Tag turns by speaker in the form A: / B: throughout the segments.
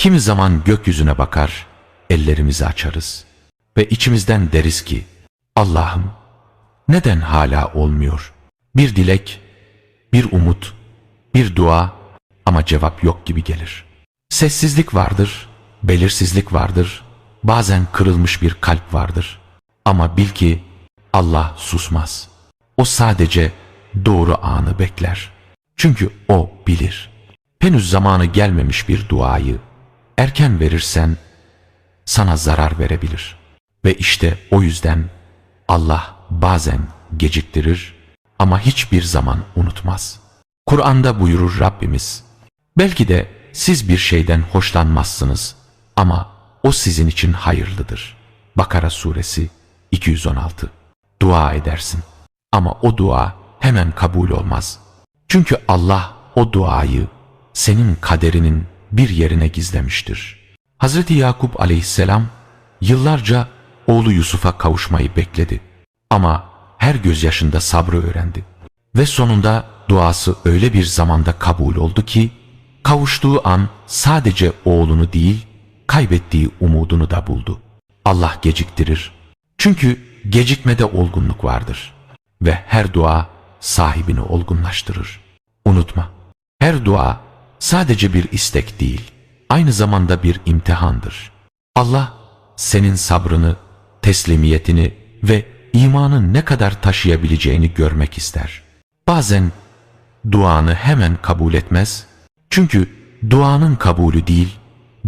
A: Kimi zaman gökyüzüne bakar, ellerimizi açarız ve içimizden deriz ki, Allah'ım neden hala olmuyor? Bir dilek, bir umut, bir dua ama cevap yok gibi gelir. Sessizlik vardır, belirsizlik vardır, bazen kırılmış bir kalp vardır. Ama bil ki Allah susmaz. O sadece doğru anı bekler. Çünkü O bilir. Henüz zamanı gelmemiş bir duayı erken verirsen sana zarar verebilir. Ve işte o yüzden Allah bazen geciktirir ama hiçbir zaman unutmaz. Kur'an'da buyurur Rabbimiz, belki de siz bir şeyden hoşlanmazsınız ama o sizin için hayırlıdır. Bakara suresi 216 Dua edersin ama o dua hemen kabul olmaz. Çünkü Allah o duayı senin kaderinin bir yerine gizlemiştir. Hazreti Yakup aleyhisselam yıllarca oğlu Yusuf'a kavuşmayı bekledi. Ama her gözyaşında sabrı öğrendi. Ve sonunda duası öyle bir zamanda kabul oldu ki, kavuştuğu an sadece oğlunu değil, kaybettiği umudunu da buldu. Allah geciktirir. Çünkü gecikmede olgunluk vardır. Ve her dua sahibini olgunlaştırır. Unutma, her dua sadece bir istek değil, aynı zamanda bir imtihandır. Allah senin sabrını, teslimiyetini ve imanın ne kadar taşıyabileceğini görmek ister. Bazen duanı hemen kabul etmez. Çünkü duanın kabulü değil,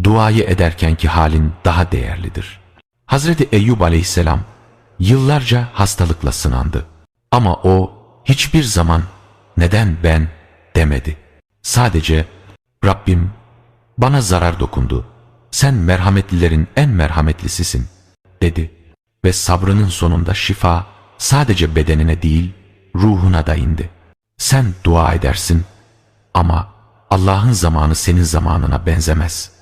A: duayı ederkenki halin daha değerlidir. Hazreti Eyyub aleyhisselam yıllarca hastalıkla sınandı. Ama o hiçbir zaman neden ben demedi. Sadece Rabbim bana zarar dokundu. Sen merhametlilerin en merhametlisisin dedi. Ve sabrının sonunda şifa sadece bedenine değil ruhuna da indi. Sen dua edersin ama Allah'ın zamanı senin zamanına benzemez.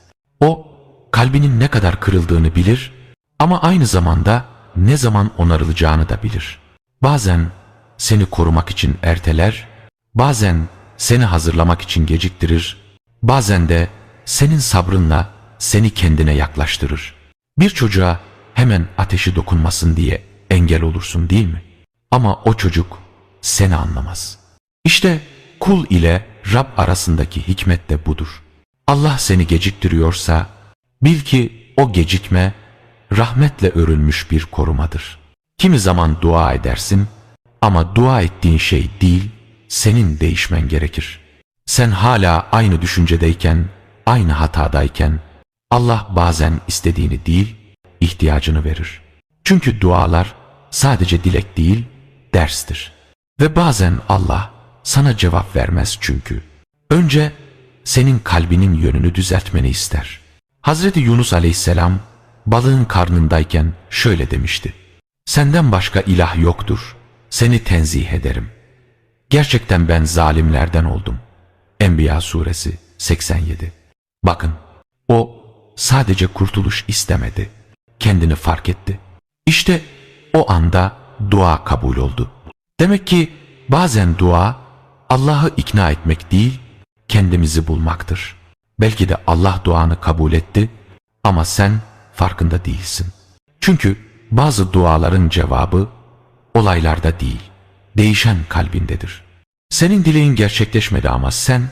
A: O kalbinin ne kadar kırıldığını bilir ama aynı zamanda ne zaman onarılacağını da bilir. Bazen seni korumak için erteler, bazen seni hazırlamak için geciktirir, bazen de senin sabrınla seni kendine yaklaştırır. Bir çocuğa hemen ateşi dokunmasın diye engel olursun değil mi? Ama o çocuk seni anlamaz. İşte kul ile Rab arasındaki hikmet de budur. Allah seni geciktiriyorsa bil ki o gecikme rahmetle örülmüş bir korumadır. Kimi zaman dua edersin ama dua ettiğin şey değil, senin değişmen gerekir. Sen hala aynı düşüncedeyken, aynı hatadayken Allah bazen istediğini değil, ihtiyacını verir. Çünkü dualar sadece dilek değil, derstir. Ve bazen Allah sana cevap vermez çünkü. Önce senin kalbinin yönünü düzeltmeni ister. Hazreti Yunus aleyhisselam balığın karnındayken şöyle demişti. Senden başka ilah yoktur. Seni tenzih ederim. Gerçekten ben zalimlerden oldum. Enbiya suresi 87 Bakın o sadece kurtuluş istemedi. Kendini fark etti. İşte o anda dua kabul oldu. Demek ki bazen dua Allah'ı ikna etmek değil, kendimizi bulmaktır. Belki de Allah duanı kabul etti ama sen farkında değilsin. Çünkü bazı duaların cevabı olaylarda değil, değişen kalbindedir. Senin dileğin gerçekleşmedi ama sen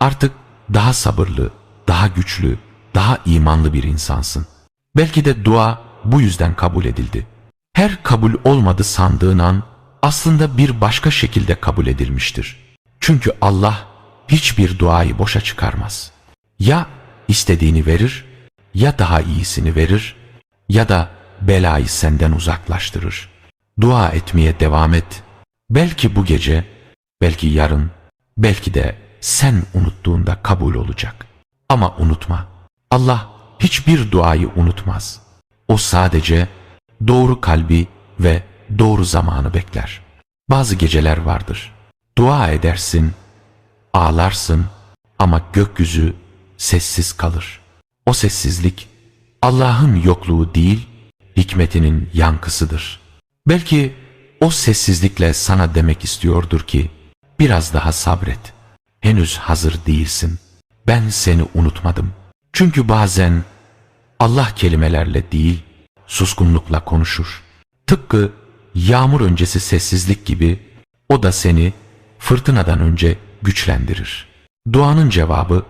A: artık daha sabırlı, daha güçlü, daha imanlı bir insansın. Belki de dua bu yüzden kabul edildi. Her kabul olmadı sandığın an aslında bir başka şekilde kabul edilmiştir. Çünkü Allah hiçbir duayı boşa çıkarmaz. Ya istediğini verir, ya daha iyisini verir, ya da belayı senden uzaklaştırır. Dua etmeye devam et. Belki bu gece, belki yarın, belki de sen unuttuğunda kabul olacak. Ama unutma, Allah hiçbir duayı unutmaz. O sadece doğru kalbi ve doğru zamanı bekler. Bazı geceler vardır. Dua edersin, ağlarsın ama gökyüzü sessiz kalır. O sessizlik Allah'ın yokluğu değil, hikmetinin yankısıdır. Belki o sessizlikle sana demek istiyordur ki, biraz daha sabret. Henüz hazır değilsin. Ben seni unutmadım. Çünkü bazen Allah kelimelerle değil, suskunlukla konuşur. Tıpkı yağmur öncesi sessizlik gibi o da seni fırtınadan önce güçlendirir. Duanın cevabı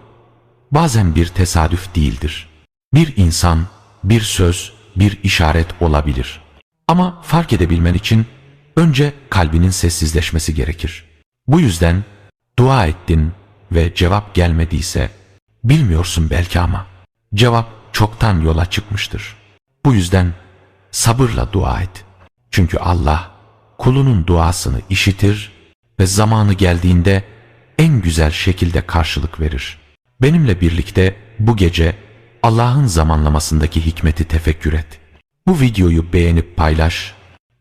A: bazen bir tesadüf değildir. Bir insan, bir söz, bir işaret olabilir. Ama fark edebilmen için önce kalbinin sessizleşmesi gerekir. Bu yüzden dua ettin ve cevap gelmediyse bilmiyorsun belki ama cevap çoktan yola çıkmıştır. Bu yüzden sabırla dua et. Çünkü Allah kulunun duasını işitir ve zamanı geldiğinde en güzel şekilde karşılık verir. Benimle birlikte bu gece Allah'ın zamanlamasındaki hikmeti tefekkür et. Bu videoyu beğenip paylaş.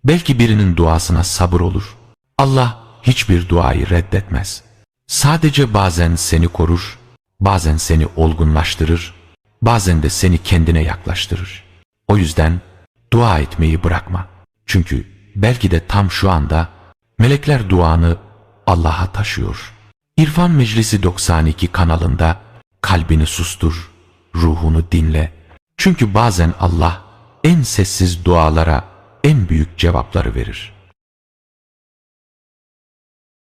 A: Belki birinin duasına sabır olur. Allah hiçbir duayı reddetmez. Sadece bazen seni korur, bazen seni olgunlaştırır, bazen de seni kendine yaklaştırır. O yüzden dua etmeyi bırakma. Çünkü belki de tam şu anda melekler duanı Allah'a taşıyor. İrfan Meclisi 92 kanalında kalbini sustur, ruhunu dinle. Çünkü bazen Allah en sessiz dualara en büyük cevapları verir.